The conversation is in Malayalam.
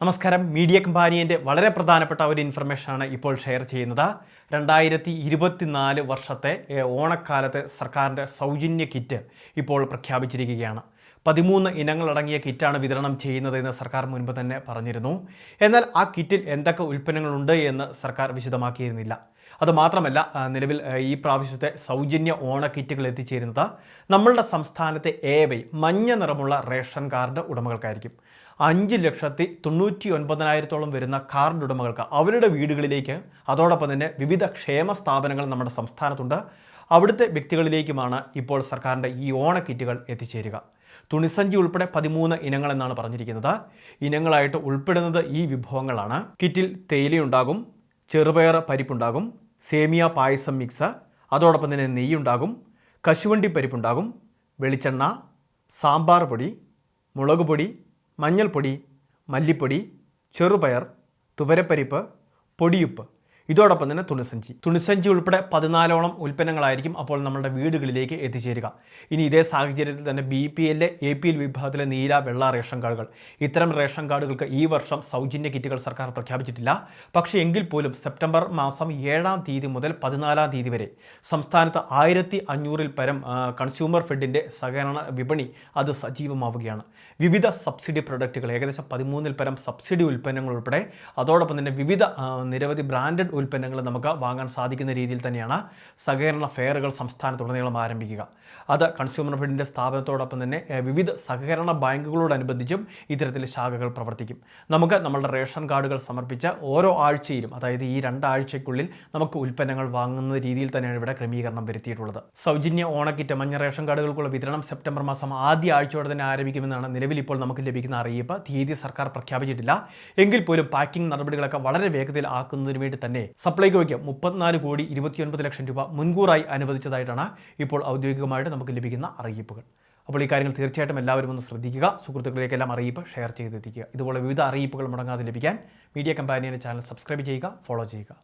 നമസ്കാരം. മീഡിയ കമ്പാനിയന്റെ വളരെ പ്രധാനപ്പെട്ട ഒരു ഇൻഫർമേഷനാണ് ഇപ്പോൾ ഷെയർ ചെയ്യുന്നത്. രണ്ടായിരത്തി ഇരുപത്തിനാല് വർഷത്തെ ഓണക്കാലത്തെ സർക്കാരിന്റെ സൗജന്യ കിറ്റ് ഇപ്പോൾ പ്രഖ്യാപിച്ചിരിക്കുകയാണ്. പതിമൂന്ന് ഇനങ്ങളടങ്ങിയ കിറ്റാണ് വിതരണം ചെയ്യുന്നതെന്ന് സർക്കാർ മുൻപ് തന്നെ പറഞ്ഞിരുന്നു. എന്നാൽ ആ കിറ്റിൽ എന്തൊക്കെ ഉൽപ്പന്നങ്ങളുണ്ട് എന്ന് സർക്കാർ വിശദമാക്കിയിരുന്നില്ല. അതുമാത്രമല്ല നിലവിൽ ഈ പ്രാവശ്യത്തെ സൗജന്യ ഓണ കിറ്റുകൾ എത്തിച്ചേരുന്നത് നമ്മളുടെ സംസ്ഥാനത്തെ ഏവൈ മഞ്ഞ നിറമുള്ള റേഷൻ കാർഡ് ഉടമകൾക്കായിരിക്കും. അഞ്ച് ലക്ഷത്തി തൊണ്ണൂറ്റി ഒൻപതിനായിരത്തോളം വരുന്ന കാർഡ് ഉടമകൾക്ക് അവരുടെ വീടുകളിലേക്ക് അതോടൊപ്പം തന്നെ വിവിധ ക്ഷേമ സ്ഥാപനങ്ങൾ നമ്മുടെ സംസ്ഥാനത്തുണ്ട്. അവിടുത്തെ വ്യക്തികളിലേക്കുമാണ് ഇപ്പോൾ സർക്കാരിന്റെ ഈ ഓണ കിറ്റുകൾ എത്തിച്ചേരുക. തുണിസഞ്ചി ഉൾപ്പെടെ പതിമൂന്ന് ഇനങ്ങളെന്നാണ് പറഞ്ഞിരിക്കുന്നത്. ഇനങ്ങളായിട്ട് ഉൾപ്പെടുന്നത് ഈ വിഭവങ്ങളാണ്. കിറ്റിൽ തേയിലയുണ്ടാകും ചെറുപയർ പരിപ്പുണ്ടാകും സേമിയ പായസം മിക്സ് അതോടൊപ്പം തന്നെ നെയ്യുണ്ടാകും കശുവണ്ടി പരിപ്പുണ്ടാകും വെളിച്ചെണ്ണ സാമ്പാർ പൊടി മുളക് പൊടി മഞ്ഞൾപ്പൊടി മല്ലിപ്പൊടി ചെറുപയർ തുവരപ്പരിപ്പ് പൊടിയുപ്പ്. ഇതോടൊപ്പം തന്നെ തുണിസഞ്ചി. തുണിസഞ്ചി ഉൾപ്പെടെ പതിനാലോളം ഉൽപ്പന്നങ്ങളായിരിക്കും അപ്പോൾ നമ്മുടെ വീടുകളിലേക്ക് എത്തിച്ചേരുക. ഇനി ഇതേ സാഹചര്യത്തിൽ തന്നെ ബി പി എല്ലെ എ പി എൽ വിഭാഗത്തിലെ നീല വെള്ള റേഷൻ കാർഡുകൾ. ഇത്തരം റേഷൻ കാർഡുകൾക്ക് ഈ വർഷം സൗജന്യ കിറ്റുകൾ സർക്കാർ പ്രഖ്യാപിച്ചിട്ടില്ല. പക്ഷേ എങ്കിൽ പോലും സെപ്റ്റംബർ മാസം ഏഴാം തീയതി മുതൽ പതിനാലാം തീയതി വരെ സംസ്ഥാനത്ത് ആയിരത്തി അഞ്ഞൂറിൽ പരം കൺസ്യൂമർ ഫെഡിന്റെ സഹകരണ വിപണി അത് സജീവമാവുകയാണ്. വിവിധ സബ്സിഡി പ്രൊഡക്റ്റുകൾ ഏകദേശം പതിമൂന്നിൽ പരം സബ്സിഡി ഉൽപ്പന്നങ്ങൾ ഉൾപ്പെടെ അതോടൊപ്പം തന്നെ വിവിധ നിരവധി ബ്രാൻഡഡ് ഉൽപ്പന്നങ്ങൾ നമുക്ക് വാങ്ങാൻ സാധിക്കുന്ന രീതിയിൽ തന്നെയാണ് സഹകരണ ഫെയറുകൾ സംസ്ഥാനത്തുടനീളം ആരംഭിക്കുക. അത് കൺസ്യൂമർ ഫെഡിന്റെ സ്ഥാപനത്തോടൊപ്പം തന്നെ വിവിധ സഹകരണ ബാങ്കുകളോടനുബന്ധിച്ചും ഇത്തരത്തിൽ ശാഖകൾ പ്രവർത്തിക്കും. നമുക്ക് നമ്മളുടെ റേഷൻ കാർഡുകൾ സമർപ്പിച്ച ഓരോ ആഴ്ചയിലും അതായത് ഈ രണ്ടാഴ്ചയ്ക്കുള്ളിൽ നമുക്ക് ഉൽപ്പന്നങ്ങൾ വാങ്ങുന്ന രീതിയിൽ തന്നെയാണ് ഇവിടെ ക്രമീകരണം വരുത്തിയിട്ടുള്ളത്. സൗജന്യ ഓണക്കിറ്റ് മഞ്ഞ റേഷൻ കാർഡുകൾക്കുള്ള വിതരണം സെപ്റ്റംബർ മാസം ആദ്യ ആഴ്ചയോടെ തന്നെ ആരംഭിക്കുമെന്നാണ് നിലവിൽ ഇപ്പോൾ നമുക്ക് ലഭിക്കുന്ന അറിയിപ്പ്. തീയതി സർക്കാർ പ്രഖ്യാപിച്ചിട്ടില്ല. എങ്കിൽ പോലും പാക്കിംഗ് നടപടികളൊക്കെ വളരെ വേഗത്തിൽ ആക്കുന്നതിന് വേണ്ടി തന്നെ സപ്ലൈകോയ്ക്ക് മുപ്പത്തിനാല് കോടി ഇരുപത്തിയൊൻപത് ലക്ഷം രൂപ മുൻകൂറായി അനുവദിച്ചതായിട്ടാണ് ഇപ്പോൾ ഔദ്യോഗികമായിട്ട് നമുക്ക് ലഭിക്കുന്ന അറിയിപ്പുകൾ. അപ്പോൾ ഈ കാര്യങ്ങൾ തീർച്ചയായിട്ടും എല്ലാവരും ഒന്ന് ശ്രദ്ധിക്കുക. സുഹൃത്തുക്കളിലേക്കെല്ലാം അറിയിപ്പ് ഷെയർ ചെയ്തെത്തിക്കുക. ഇതുപോലെ വിവിധ അറിയിപ്പുകൾ മുടങ്ങാതെ ലഭിക്കാൻ മീഡിയ കമ്പാനിയുടെ ചാനൽ സബ്സ്ക്രൈബ് ചെയ്യുക ഫോളോ ചെയ്യുക.